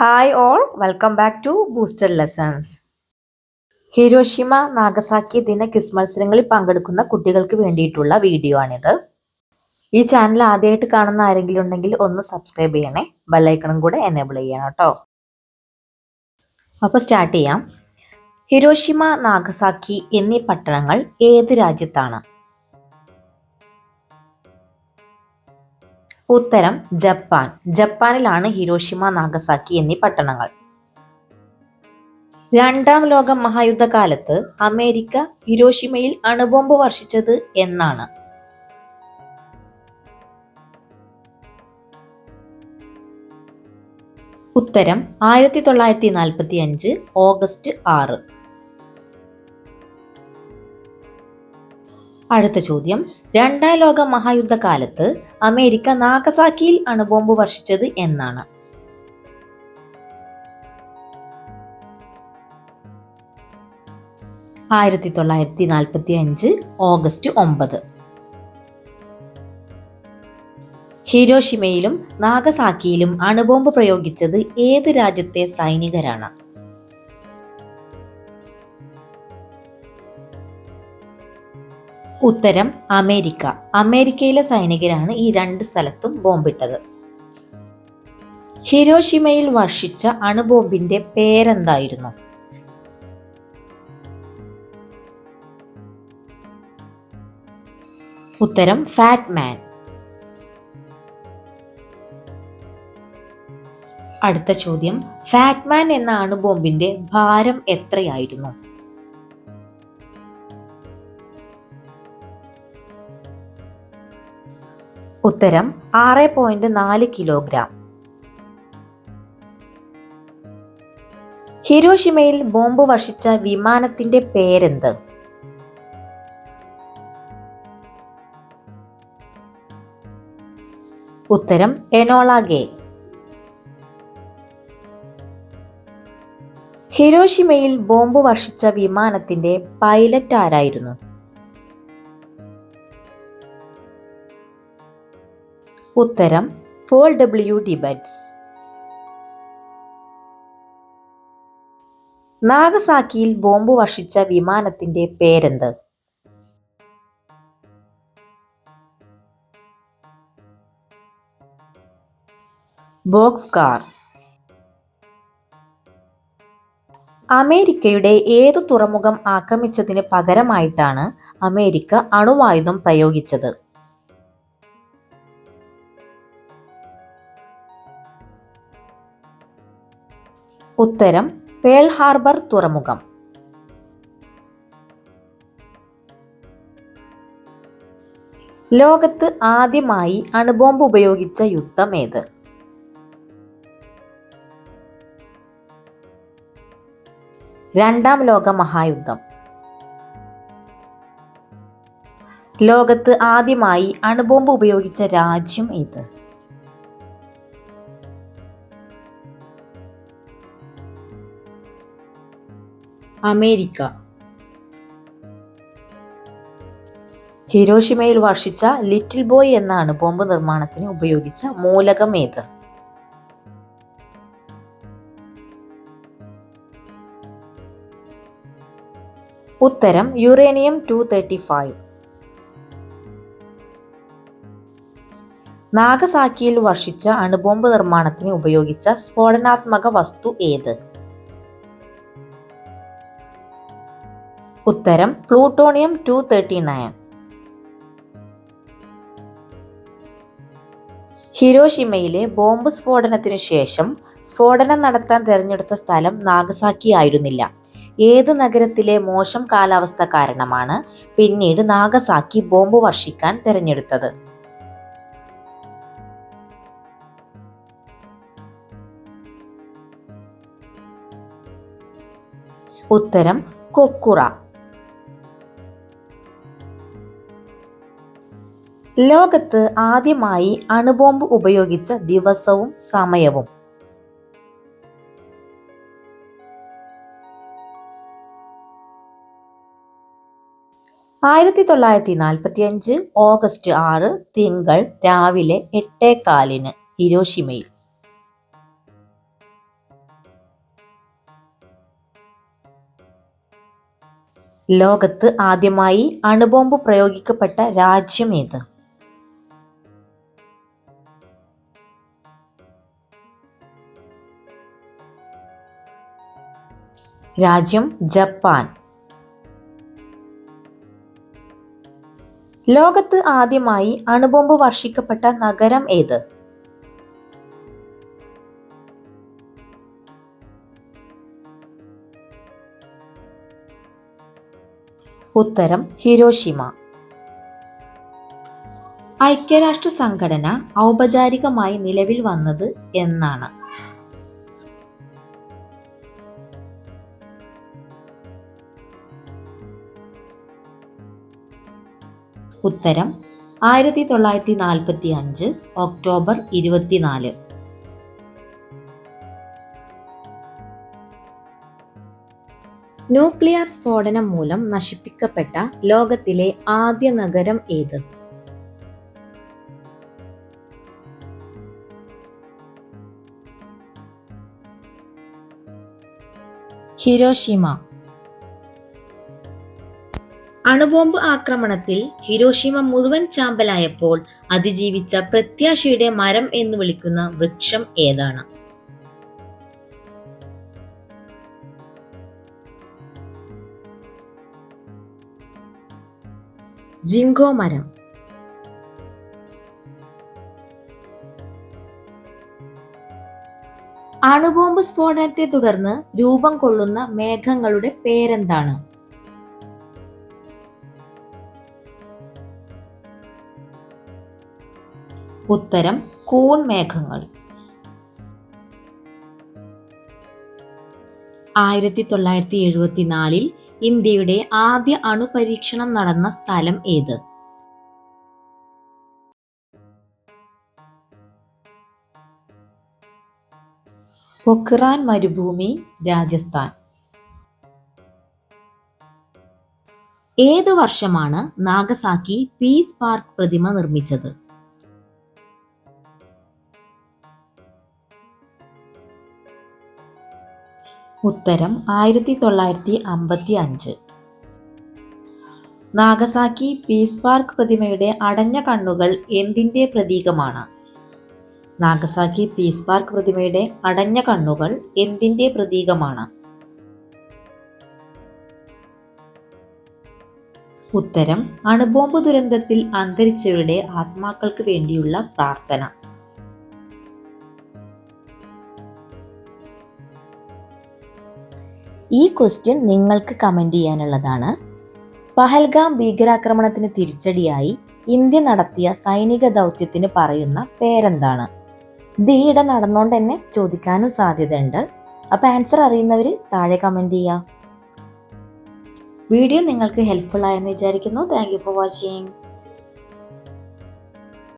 Hi all welcome back to booster lessons Hiroshima Nagasaki ദിന quiz മത്സരങ്ങളിൽ പങ്കെടുക്കുന്ന കുട്ടികൾക്ക് വേണ്ടിയിട്ടുള്ള വീഡിയോ ആണിത്. ഈ ചാനൽ ആദ്യമായിട്ട് കാണുന്ന ആരെങ്കിലും ഉണ്ടെങ്കിൽ ഒന്ന് സബ്സ്ക്രൈബ് ചെയ്യണേ ബെല്ലൈക്കണും കൂടെ എനേബിൾ ചെയ്യണം കേട്ടോ. അപ്പോൾ സ്റ്റാർട്ട് ചെയ്യാം. ഹിരോഷിമ നാഗസാക്കി എന്നീ പട്ടണങ്ങൾ ഏത് രാജ്യത്താണ്? ഉത്തരം ജപ്പാൻ. ജപ്പാനിലാണ് ഹിരോഷിമ നാഗസാക്കി എന്നീ പട്ടണങ്ങൾ. രണ്ടാം ലോക മഹായുദ്ധകാലത്ത് അമേരിക്ക ഹിരോഷിമയിൽ അണുബോംബ് വർഷിച്ചത് എന്നാണ്. ഉത്തരം ആയിരത്തി തൊള്ളായിരത്തി നാൽപ്പത്തി അഞ്ച് ഓഗസ്റ്റ് ആറ്. അടുത്ത ചോദ്യം. രണ്ടാം ലോക മഹായുദ്ധകാലത്ത് അമേരിക്ക നാഗസാക്കിയിൽ അണുബോംബ് വർഷിച്ചത് എന്നാണ്. ആയിരത്തി തൊള്ളായിരത്തി നാൽപ്പത്തി അഞ്ച് ഓഗസ്റ്റ് ഒമ്പത്. ഹിരോഷിമയിലും നാഗസാക്കിയിലും അണുബോംബ് പ്രയോഗിച്ചത് ഏത് രാജ്യത്തെ സൈനികരാണ്? ഉത്തരം അമേരിക്ക. അമേരിക്കയിലെ സൈനികരാണ് ഈ രണ്ട് സ്ഥലത്തും ബോംബിട്ടത്. ഹിരോഷിമയിൽ വർഷിച്ച അണുബോംബിന്റെ പേരെന്തായിരുന്നു? ഉത്തരം ഫാറ്റ് മാൻ അടുത്ത ചോദ്യം ഫാറ്റ്മാൻ എന്ന അണുബോംബിന്റെ ഭാരം എത്രയായിരുന്നു? ഉത്തരം ആറ് പോയിന്റ് നാല് കിലോഗ്രാം. ഹിരോഷിമയിൽ ബോംബ് വർഷിച്ച വിമാനത്തിന്റെ പേരെന്ത്? ഉത്തരം എനോള ഗേ. ഹിരോഷിമയിൽ ബോംബ് വർഷിച്ച വിമാനത്തിന്റെ പൈലറ്റ് ആരായിരുന്നു? ഉത്തരം പോൾ ഡബ്ല്യു ഡിബറ്റ്സ് നാഗസാക്കിയിൽ ബോംബ് വർഷിച്ച വിമാനത്തിന്റെ പേരെന്ത്? Bockscar. അമേരിക്കയുടെ ഏതു തുറമുഖം ആക്രമിച്ചതിന് പകരമായിട്ടാണ് അമേരിക്ക അണുവായുധം പ്രയോഗിച്ചത്? ഉത്തരം പേൾ ഹാർബർ തുറമുഖം. ലോകത്ത് ആദ്യമായി അണുബോംബ് ഉപയോഗിച്ച യുദ്ധം ഏത്? രണ്ടാം ലോക മഹായുദ്ധം. ലോകത്ത് ആദ്യമായി അണുബോംബ് ഉപയോഗിച്ച രാജ്യം ഏത്? അമേരിക്ക. ഹിരോഷിമയിൽ വർഷിച്ച ലിറ്റിൽ ബോയ് എന്നാണ് ബോംബ് നിർമ്മാണത്തിന് ഉപയോഗിച്ച മൂലകം ഏത്? ഉത്തരം യുറേനിയം ടു തേർട്ടി ഫൈവ്. നാഗസാക്കിയിൽ വർഷിച്ച അണുബോംബ് നിർമ്മാണത്തിന് ഉപയോഗിച്ച സ്ഫോടനാത്മക വസ്തു ഏത്? ഉത്തരം പ്ലൂട്ടോണിയം ടു തേർട്ടി നയൻ. ഹിരോഷിമയിലെ ബോംബ് സ്ഫോടനത്തിനു ശേഷം സ്ഫോടനം നടത്താൻ തിരഞ്ഞെടുത്ത സ്ഥലം നാഗസാക്കി ആയിരുന്നില്ല. ഏത് നഗരത്തിലെ മോശം കാലാവസ്ഥ കാരണമാണ് പിന്നീട് നാഗസാക്കി ബോംബ് വർഷിക്കാൻ തിരഞ്ഞെടുത്തത്? ഉത്തരം കൊക്കുറ. ലോകത്ത് ആദ്യമായി അണുബോംബ് ഉപയോഗിച്ച ദിവസവും സമയവും. ആയിരത്തി തൊള്ളായിരത്തി നാൽപ്പത്തി അഞ്ച് ഓഗസ്റ്റ് ആറ് തിങ്കൾ രാവിലെ എട്ടേകാലിന് ഹിരോഷിമയിൽ. ലോകത്ത് ആദ്യമായി അണുബോംബ് പ്രയോഗിക്കപ്പെട്ട രാജ്യം ഏത്? രാജ്യം ജപ്പാൻ. ലോകത്ത് ആദ്യമായി അണുബോംബ് വർഷിക്കപ്പെട്ട നഗരം ഏത്? ഉത്തരം ഹിരോഷിമ. ഐക്യരാഷ്ട്ര സംഘടന ഔപചാരികമായി നിലവിൽ വന്നത് എന്നാണ്. ഉത്തരം ആയിരത്തി തൊള്ളായിരത്തി നാൽപ്പത്തി അഞ്ച് ഒക്ടോബർ ഇരുപത്തിനാല്. ന്യൂക്ലിയർ സ്ഫോടനം മൂലം നശിപ്പിക്കപ്പെട്ട ലോകത്തിലെ ആദ്യ നഗരം ഏത്? ഹിരോഷിമ. അണുബോംബ് ആക്രമണത്തിൽ ഹിരോഷിമ മുഴുവൻ ചാമ്പലായപ്പോൾ അതിജീവിച്ച പ്രത്യാശയുടെ മരം എന്ന് വിളിക്കുന്ന വൃക്ഷം ഏതാണ്? ജിങ്കോ മരം. അണുബോംബ് സ്ഫോടനത്തെ തുടർന്ന് രൂപം കൊള്ളുന്ന മേഘങ്ങളുടെ പേരെന്താണ്? ഉത്തരം കൂൺ മേഘങ്ങൾ. ആയിരത്തി തൊള്ളായിരത്തി എഴുപത്തിനാലിൽ ഇന്ത്യയുടെ ആദ്യ അണുപരീക്ഷണം നടന്ന സ്ഥലം ഏത്? പൊഖ്റാൻ മരുഭൂമി രാജസ്ഥാൻ. ഏത് വർഷമാണ് നാഗസാക്കി പീസ് പാർക്ക് പ്രതിമ നിർമ്മിച്ചത്? ഉത്തരം ആയിരത്തി തൊള്ളായിരത്തി അമ്പത്തി അഞ്ച് നാഗസാക്കി പീസ് പാർക്ക് പ്രതിമയുടെ അടഞ്ഞ കണ്ണുകൾ എന്തിന്റെ പ്രതീകമാണ്? നാഗസാക്കി പീസ് പാർക്ക് പ്രതിമയുടെ അടഞ്ഞ കണ്ണുകൾ എന്തിന്റെ പ്രതീകമാണ്? ഉത്തരം അണുബോംബ് ദുരന്തത്തിൽ അന്തരിച്ചവരുടെ ആത്മാക്കൾക്ക് വേണ്ടിയുള്ള പ്രാർത്ഥന. ഈ ക്വസ്റ്റ്യൻ നിങ്ങൾക്ക് കമന്റ് ചെയ്യാനുള്ളതാണ്. പഹൽഗാം ഭീകരാക്രമണത്തിന് തിരിച്ചടിയായി ഇന്ത്യ നടത്തിയ സൈനിക ദൗത്യത്തിന് പറയുന്ന പേരെന്താണ്? ഇത് ഈയിടെ നടന്നുകൊണ്ട് തന്നെ ചോദിക്കാനും സാധ്യതയുണ്ട്. അപ്പോൾ ആൻസർ അറിയുന്നവർ താഴെ കമന്റ് ചെയ്യുക വീഡിയോ നിങ്ങൾക്ക് ഹെൽപ്ഫുൾ ആയെന്ന് വിചാരിക്കുന്നു. Thank you for watching